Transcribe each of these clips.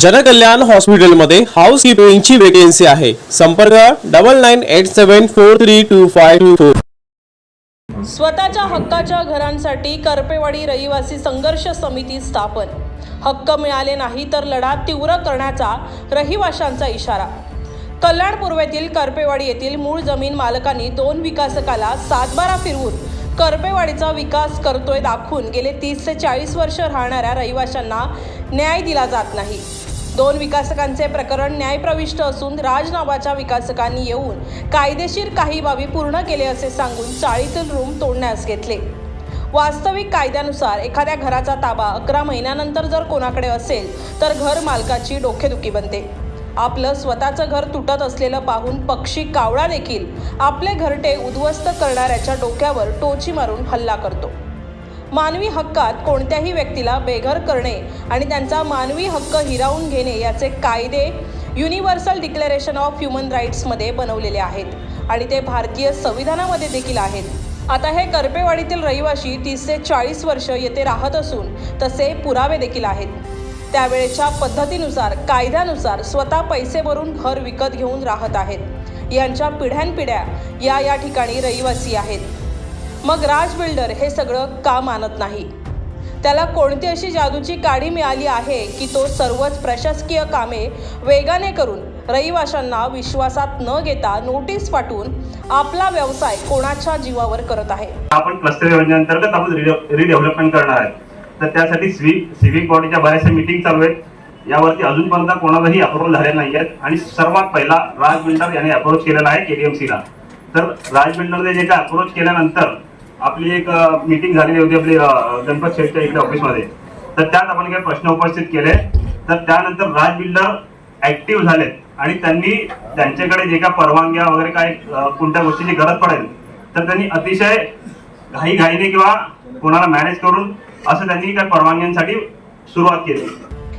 जनकल्याण हॉस्पिटलमध्ये house किपिंगची vacancy आहे. संपर्क double nine eight seven four three two five two four स्वतःच्या हक्काच्या घरांसाठी करपेवाडी रहिवासी संघर्ष समिती स्थापन. हक्क मिळाले नाही तर लढा तीव्र करण्याचा रहिवाशांचा इशारा. कल्याण पूर्वेतील करपेवाडी येथील मूळ जमीन मालकांनी दोन विकासकाला सातबारा फिरवून करपेवाडीचा विकास करतोय दाखवून गेले तीस ते चाळीस वर्ष राहणाऱ्या रहिवाशांना न्याय दिला जात नाही. दोन विकासकांचे प्रकरण न्यायप्रविष्ट असून राज नावाच्या विकासकांनी येऊन कायदेशीर काही बाबी पूर्ण केले असे सांगून चाळीतील रूम तोडण्यास घेतले. वास्तविक कायद्यानुसार एखाद्या घराचा ताबा अकरा महिन्यानंतर जर कोणाकडे असेल तर घर मालकाची डोकेदुखी बनते. आपलं स्वतःचं घर तुटत असलेलं पाहून पक्षी कावळा देखील आपले घरटे उद्ध्वस्त करणाऱ्याच्या डोक्यावर टोची मारून हल्ला करतो. मानवी हक्कात कोणत्याही व्यक्तीला बेघर करणे आणि त्यांचा मानवी हक्क हिरावून घेणे याचे कायदे युनिव्हर्सल डिक्लेरेशन ऑफ ह्युमन राईट्समध्ये बनवलेले आहेत. आणि ते भारतीय संविधानामध्ये देखील आहेत. आता हे करपेवाडीतील रहिवाशी तीस ते चाळीस वर्ष येथे राहत असून तसे पुरावे देखील आहेत. त्यावेळेच्या पद्धतीनुसार कायद्यानुसार स्वतः पैसे भरून घर विकत घेऊन राहत आहेत. यांच्या पिढ्यानपिढ्या या या ठिकाणी रहिवासी आहेत. मग राज बिल्डर हे सगळं का मानत नाही? त्याला कोणती अशी जादूची काडी मिळाली आहे की तो सर्वच प्रशासकीय कामे वेगाने करून रहिवाशांना विश्वासात न घेता नोटीस पाठवून आपला व्यवसाय कोणाच्या जीवावर करत आहे? आपण क्लस्टर योजनेअंतर्गत आपण रिडेव्हलपमेंट करणार आहे. तर त्यासाठी सिव्हिक सिव्हिक बॉडीच्या बऱ्याचशा मिटिंग चालू आहेत. यावरती अजूनपर्यंत कोणालाही अप्रुव्हल झाले नाही आहेत. आणि सर्वात पहिला राज बिल्डर याने अप्रोच केलेला आहे केडीएमसीला तर राज बिल्डरने जे काय अप्रोच केल्यानंतर आपली एक मीटिंग झालेली होती आपली गणपत शेठच्या इकडे ऑफिसमध्ये तर त्यात आपण काही प्रश्न उपस्थित केले. तर त्यानंतर राज बिल्डर ऍक्टिव्ह झालेत. आणि त्यांनी त्यांच्याकडे जे काय परवानग्या वगैरे काय कोणत्या गोष्टीची गरज पडेल तर त्यांनी अतिशय घाई घाईने किंवा कोणाला मॅनेज करून असं त्यांनी काय परवानग्यांसाठी सुरुवात केली.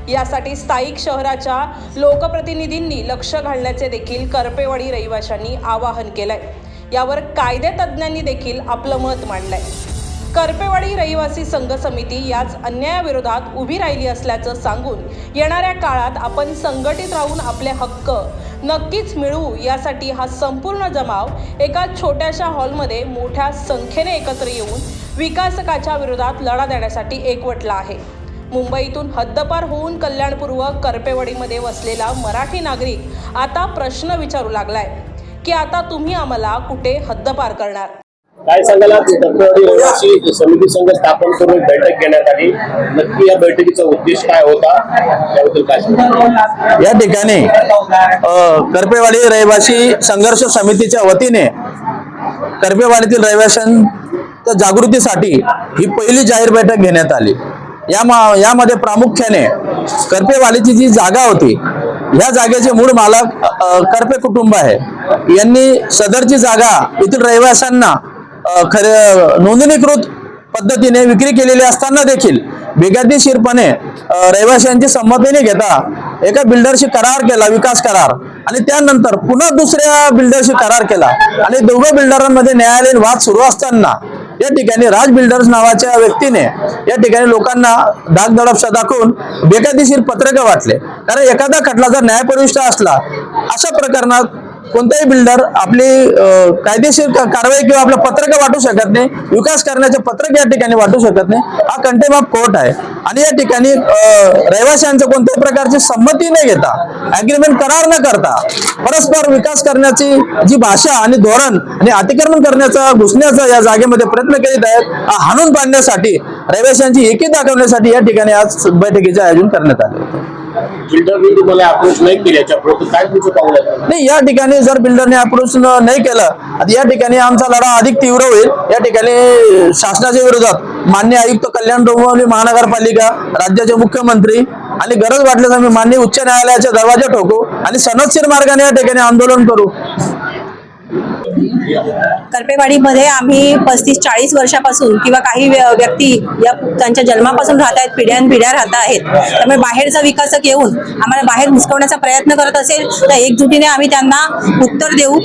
यासाठी स्थायिक शहराच्या लोकप्रतिनिधींनी लक्ष घालण्याचे देखील करपेवाडी रहिवाशांनी आवाहन केलंय. यावर कायदे तज्ज्ञांनी देखील आपलं मत मांडलंय. करपेवाडी रहिवासी संघ समिती याच अन्यायाविरोधात उभी राहिली असल्याचं सांगून येणाऱ्या काळात आपण संघटित राहून आपले हक्क नक्कीच मिळवू यासाठी हा संपूर्ण जमाव एका छोट्याशा हॉलमध्ये मोठ्या संख्येने एकत्र येऊन विकासकाच्या विरोधात लढा देण्यासाठी एकवटला आहे. मुंबईतून हद्दपार होऊन कल्याणपूर्व करपेवाडीमध्ये वसलेला मराठी नागरिक आता प्रश्न विचारू लागलाय. की आता तुम्ही आम्हाला कुठे हद्दपार करणार? काय टक्केवारी रहिवासी समिती संघ स्थापन करून बैठक घेण्यात आली. नक्की या बैठकीचा उद्देश काय होता? त्याबद्दल काय? या ठिकाणी करपेवाडी रहिवासी संघर्ष समितीच्या वतीने करपेवाडीतील रहिवाशांच्या जागृतीसाठी ही पहिली जाहीर बैठक घेण्यात आली. या मा- यामध्ये प्रामुख्याने करपेवाडीची जी जागा होती ह्या जागेचे मूळ मालक करपे कुटुंब आहे. यांनी सदरची जागा येथील रहिवाशांना खरे नोंदणीकृत पद्धतीने विक्री केलेली असताना देखील बेकायदेशीरपणे रहिवाशांची संमती न घेता एका बिल्डरशी करार केला विकास करार. आणि त्यानंतर पुन्हा दुसऱ्या बिल्डरशी करार केला. आणि दोघं बिल्डरांमध्ये न्यायालयीन वाद सुरू असताना या ठिकाणी राज बिल्डर्स नावाच्या व्यक्तीने या ठिकाणी लोकांना दागदडपशा दाखवून बेकायदेशीर पत्रकं वाटले. कारण एखादा खटला जर न्यायप्रविष्ट असला अशा प्रकरणात कोणताही बिल्डर आपली कायदेशीर कारवाई किंवा आपलं पत्रक वाटू शकत नाही विकास करण्याचे पत्रक या ठिकाणी वाटू शकत नाही. हा कंटेम ऑफ कोर्ट आहे. आणि या ठिकाणी अ, रहिवाशांचं कोणत्याही प्रकारची संमती न घेता अग्रीमेंट करार न करता परस्पर विकास करण्याची जी भाषा आणि धोरण आणि अतिक्रमण करण्याचा घुसण्याचा या जागेमध्ये प्रयत्न करीत आहेत हा हाणून पाडण्यासाठी रहिवाशांची एकी दाखवण्यासाठी या ठिकाणी आज बैठकीचे आयोजन करण्यात आले. बिल्डरनी तुम्हाला अप्रोच नाही केली याच्यापुढे काय तुमचं पाऊल आहे नाही या ठिकाणी जर बिल्डरने अप्रोच नाही केलं आता या ठिकाणी आमचा लढा अधिक तीव्र होईल. या ठिकाणी शासनाच्या विरोधात मान्य आयुक्त कल्याण डोंबिवली महानगरपालिका राज्याचे मुख्यमंत्री आणि गरज वाटल्यास आम्ही मान्य उच्च न्यायालयाच्या दरवाजा ठोकू आणि सनदशीर मार्गाने या ठिकाणी आंदोलन करू. करपेवाडीमध्ये आम्ही पस्तीस चाळीस वर्षापासून किंवा काही व्यक्ती या त्यांच्या जन्मापासून राहत आहेत पिढ्यान पिढ्या राहत आहेत त्यामुळे बाहेरचा विकासक येऊन आम्हाला बाहेर घुसकवण्याचा प्रयत्न करत असेल तर एकजुटीने आम्ही त्यांना उत्तर देऊ.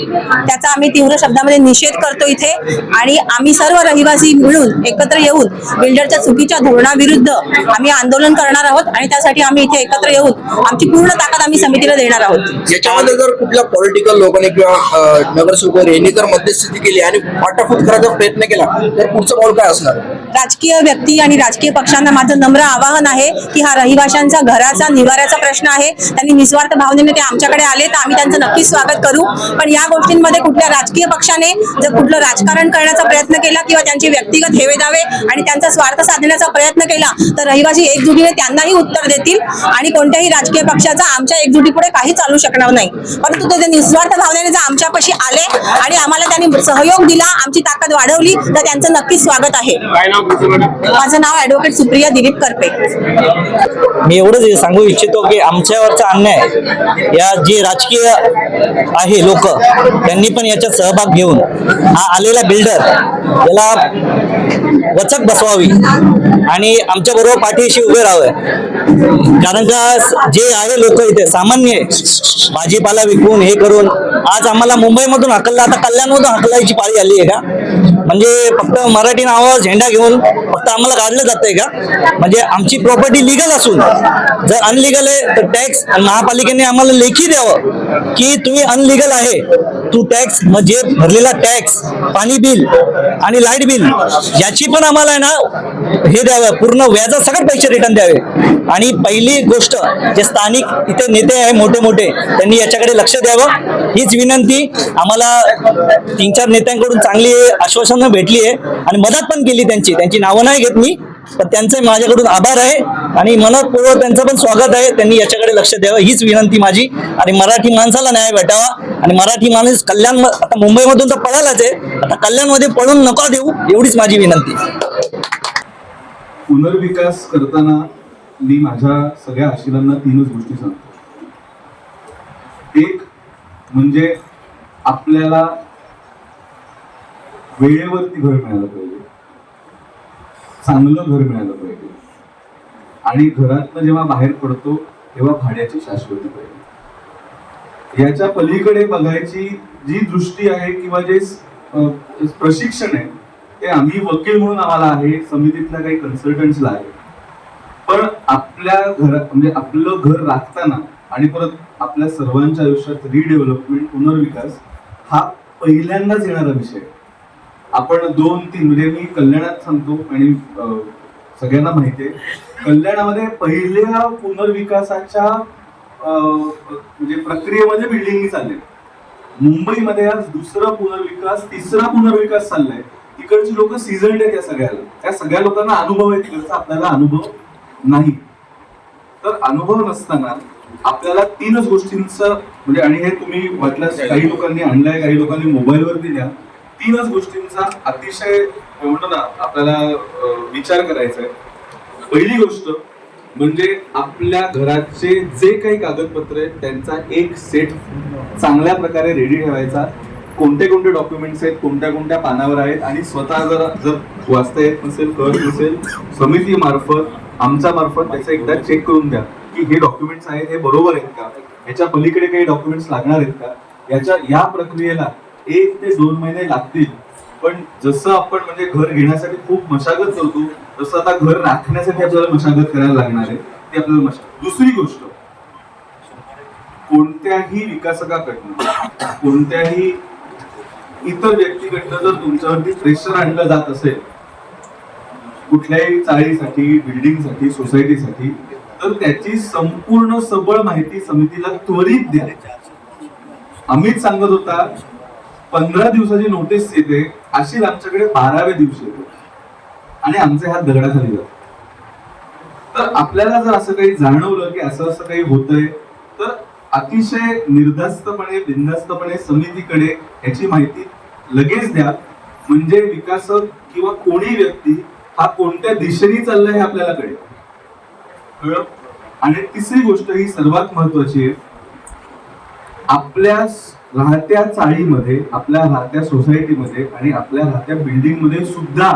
त्याचा आम्ही तीव्र शब्दामध्ये निषेध करतो इथे. आणि आम्ही सर्व रहिवासी मिळून एकत्र येऊन बिल्डरच्या चुकीच्या धोरणाविरुद्ध आम्ही आंदोलन करणार आहोत आणि त्यासाठी आम्ही इथे एकत्र येऊन आमची पूर्ण ताकद आम्ही समितीला देणार आहोत. याच्यामध्ये जर कुठल्या पॉलिटिकल लोकांनी किंवा नगरसेवक वगैरे यांनी जर मध्यस्थी केली आणि फाटाफूट करायचा प्रयत्न केला तर पुढचं पाऊल काय असणार? राजकीय व्यक्ती आणि राजकीय पक्षांना माझं नम्र आवाहन आहे की हा रहिवाशांचा घराचा निवाऱ्याचा प्रश्न आहे. त्यांनी निस्वार्थ भावनेने ते आमच्याकडे आले तर आम्ही त्यांचं नक्कीच स्वागत करू. पण या गोष्टींमध्ये कुठल्या राजकीय पक्षाने जर कुठलं राजकारण करण्याचा प्रयत्न केला किंवा त्यांचे व्यक्तिगत हेवे दावे आणि त्यांचा स्वार्थ साधण्याचा प्रयत्न केला तर रहिवासी एकजुटीने त्यांनाही उत्तर देतील आणि कोणत्याही राजकीय पक्षाचा आमच्या एकजुटीपुढे काही चालू शकणार नाही. परंतु ते निस्वार्थ भावनेने जर आमच्यापाशी आले आणि आम्हाला त्यांनी सहयोग दिला आमची ताकद वाढवली तर त्यांचं नक्कीच स्वागत आहे. माझं नाव ऍडव्होकेट सुप्रिया दिलीप करपे. मी एवढंच सांगू इच्छितो की आमच्यावरचा अन्याय या जे राजकीय आहे लोक त्यांनी पण याच्यात सहभाग घेऊन हा आलेला बिल्डर याला वचक बसवावी. आणि आमच्या बरोबर पाठीशी उभे राहावं. कारण का जे आहे लोक इथे सामान्य भाजीपाला विकून हे करून आज आम्हाला मुंबईमधून हकलला आता कल्याणमधून हकलायची पाळी आली आहे का? म्हणजे फक्त मराठी नावावर झेंडा घेऊन फक्त आम्हाला काढलं जातंय का? म्हणजे आमची प्रॉपर्टी लिगल असून जर अनलिगल आहे तर टॅक्स महापालिकेने आम्हाला लेखी द्यावं की तुम्ही अनलिगल आहे. तू टॅक्स म्हणजे भरलेला टॅक्स पाणी बिल आणि लाइट बिल याची पण आम्हाला आहे ना हे द्यावं पूर्ण व्याजा सगळं पैसे रिटर्न द्यावे. आणि पहिली गोष्ट जे स्थानिक इथे नेते आहे मोठे मोठे त्यांनी याच्याकडे लक्ष द्यावं. हीच विनंती आम्हाला तीन चार नेत्यांकडून चांगली आश्वासनं भेटली आहे. आणि मदत पण केली त्यांची. त्यांची नावं नाही घेत मी पण त्यांचे माझ्याकडून आभार आहे. आणि मनपूर्वक त्यांचं पण स्वागत आहे. त्यांनी याच्याकडे लक्ष द्यावं. हीच विनंती माझी. आणि मराठी माणसाला न्याय भेटावा. आणि मराठी माणूस कल्याण आता मुंबईमधून तर पळालाच आहे. आता कल्याणमध्ये पळून नका देऊ एवढीच माझी विनंती. पुनर्विकास करताना मी माझ्या सगळ्या आशिलांना तीनच गोष्टी सांगतो. एक म्हणजे आपल्याला वेळेवरती घर मिळालं पाहिजे. चांगलं घर मिळालं पाहिजे. आणि घरातनं जेव्हा बाहेर पडतो तेव्हा भाड्याची शाश्वती पाहिजे. याच्या पलीकडे बघायची जी दृष्टी आहे किंवा जे प्रशिक्षण आहे ते आम्ही वकील म्हणून आम्हाला आहे समितीतल्या काही कन्सल्टंट्सला आहे. पण आपल्या घरात म्हणजे आपलं घर राखताना आणि परत आपल्या सर्वांच्या आयुष्यात रिडेव्हलपमेंट पुनर्विकास हा पहिल्यांदाच येणारा विषय आपण दोन तीन म्हणजे मी कल्याणात सांगतो आणि सगळ्यांना माहिती आहे. कल्याणामध्ये पहिल्या पुनर्विकासाच्या अं, म्हणजे प्रक्रियेमध्ये बिल्डिंग चालले. मुंबईमध्ये आज दुसरा पुनर्विकास तिसरा पुनर्विकास चाललाय. तिकडची लोक सीझन्ड आहेत या सगळ्याला त्या सगळ्या लोकांना अनुभव आहे तिकडचा. आपल्याला अनुभव नाही. तर अनुभव नसताना आपल्याला तीनच गोष्टींचं म्हणजे आणि हे तुम्ही म्हटलं काही लोकांनी आणलंय काही लोकांनी मोबाईलवर दिल्या तीनच गोष्टींचा अतिशय म्हणतो ना आपल्याला विचार करायचा आहे. पहिली गोष्ट म्हणजे आपल्या घराचे जे काही कागदपत्र आहेत त्यांचा एक सेट चांगल्या प्रकारे रेडी ठेवायचा. कोणते कोणते डॉक्युमेंट्स आहेत कोणत्या कोणत्या पानावर आहेत आणि स्वतः जर जर वाचता येत नसेल कळत नसेल समिती मार्फत आमच्या मार्फत त्याचं एकदा चेक करून द्या की हे डॉक्युमेंट्स आहेत हे बरोबर आहेत का? याच्या पलीकडे काही डॉक्युमेंट्स लागणार आहेत का? याच्या या प्रक्रियेला एक ते दोन महिने लागतील. पण जसं आपण म्हणजे घर घेण्यासाठी खूप मशागत करतो तसं आता घर राखण्यासाठी आपल्याला मशागत करायला लागणार आहे. ती आपल्याला मशागत दुसरी गोष्ट. कोणत्याही विकासकाकडनं कोणत्याही इतर व्यक्तीकडनं जर तुमच्यावरती प्रेशर आणलं जात असेल कुठल्याही चाळीसाठी बिल्डिंगसाठी सोसायटीसाठी तर त्याची संपूर्ण सबळ माहिती समितीला त्वरित द्या. अमित सांगत होता पंधरा दिवसाची नोटीस येते अशी आमच्याकडे बाराव्या दिवशी येते. आणि आमचे हात दगडाखाली जातात. तर आपल्याला जर असं काही जाणवलं की असं असं काही होतंय तर अतिशय निर्धास्तपणे बिनधास्तपणे समितीकडे याची माहिती लगेच द्या. म्हणजे विकासक किंवा कोणी व्यक्ती हा कोणत्या दिशेने चालला हे आपल्याला कळेल. आणि तिसरी गोष्ट ही सर्वात महत्वाची आहे. आपल्या राहत्या चाळीमध्ये आपल्या राहत्या सोसायटीमध्ये आणि आपल्या राहत्या बिल्डिंगमध्ये सुद्धा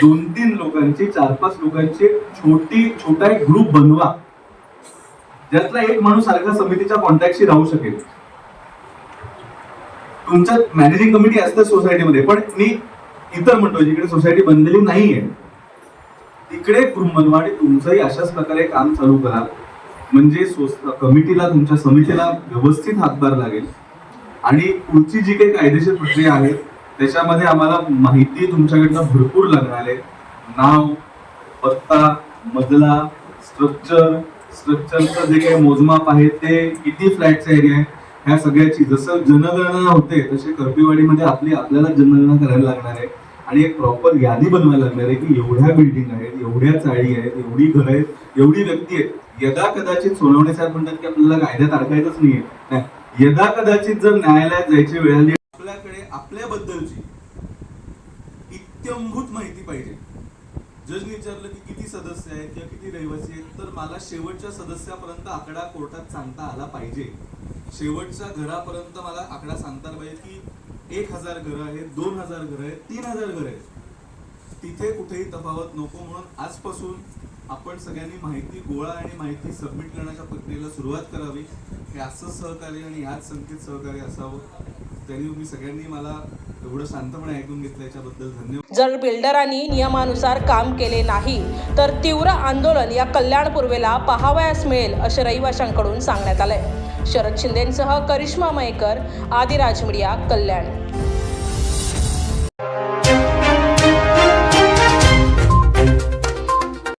दोन तीन लोकांची चार पाच लोकांची छोटी छोटा एक ग्रुप बनवा. ज्यातला एक माणूस सारखा समितीच्या कॉन्टॅक्टशी राहू शकेल. तुमच्या मॅनेजिंग कमिटी असते सोसायटीमध्ये पण मी इतर म्हणतो जिकडे सोसायटी बनलेली नाहीये तिकडे ग्रुप आणि तुमचंही अशाच प्रकारे काम चालू करा म्हणजे कमिटीला तुमच्या समितीला व्यवस्थित हातभार लागेल. आणि पुढची जी काही कायदेशीर प्रक्रिया आहे त्याच्यामध्ये आम्हाला माहिती तुमच्याकडनं भरपूर लागणार आहे. नाव पत्ता मजला स्ट्रक्चर स्ट्रक्चरचं जे काही मोजमाप आहे ते किती फ्लॅटचा एरिया आहे ह्या सगळ्याची जसं जनगणना होते तसे कर्पेवाडीमध्ये आपली आपल्याला जनगणना करायला लागणार आहे. आणि एक प्रॉपर यादी बनवायला लागणार आहे की एवढ्या बिल्डिंग आहेत एवढ्या चाळी आहेत एवढी घरं आहेत एवढी व्यक्ती आहेत. यदा कदाचित सोनवणे म्हणतात की आपल्याला कायद्यात अडकायचंच नाहीये. नाही. यदा कदाचित जर न्यायालयात जायची वेळ आली आपल्याकडे आपल्याबद्दलची इत्यंभूत माहिती पाहिजे. जजने विचारलं की किती सदस्य आहेत किंवा किती रहिवासी आहेत तर मला शेवटच्या सदस्यापर्यंत आकडा कोर्टात सांगता आला पाहिजे. शेवटच्या घरापर्यंत मला आकडा सांगता आला पाहिजे की एक हजार घरं आहेत दोन हजार घरं आहेत तीन हजार घरं आहेत. तिथे कुठेही तफावत नको म्हणून आजपासून आपण सगळ्यांनी माहिती गोळा आणि माहिती सबमिट करण्याच्या प्रक्रियेला सुरुवात करावी. हे असं सहकार्य आणि याच संकेत सहकार्य असावं. त्यांनी सगळ्यांनी मला एवढं शांतपणे ऐकून घेतलं याच्याबद्दल धन्यवाद. जर बिल्डरांनी नियमानुसार काम केले नाही तर तीव्र आंदोलन या कल्याण पूर्वेला पाहावयास मिळेल असे रहिवाशांकडून सांगण्यात आलंय. शरद शिंदेसह करिश्मा मयेकर आदिराज मीडिया कल्याण.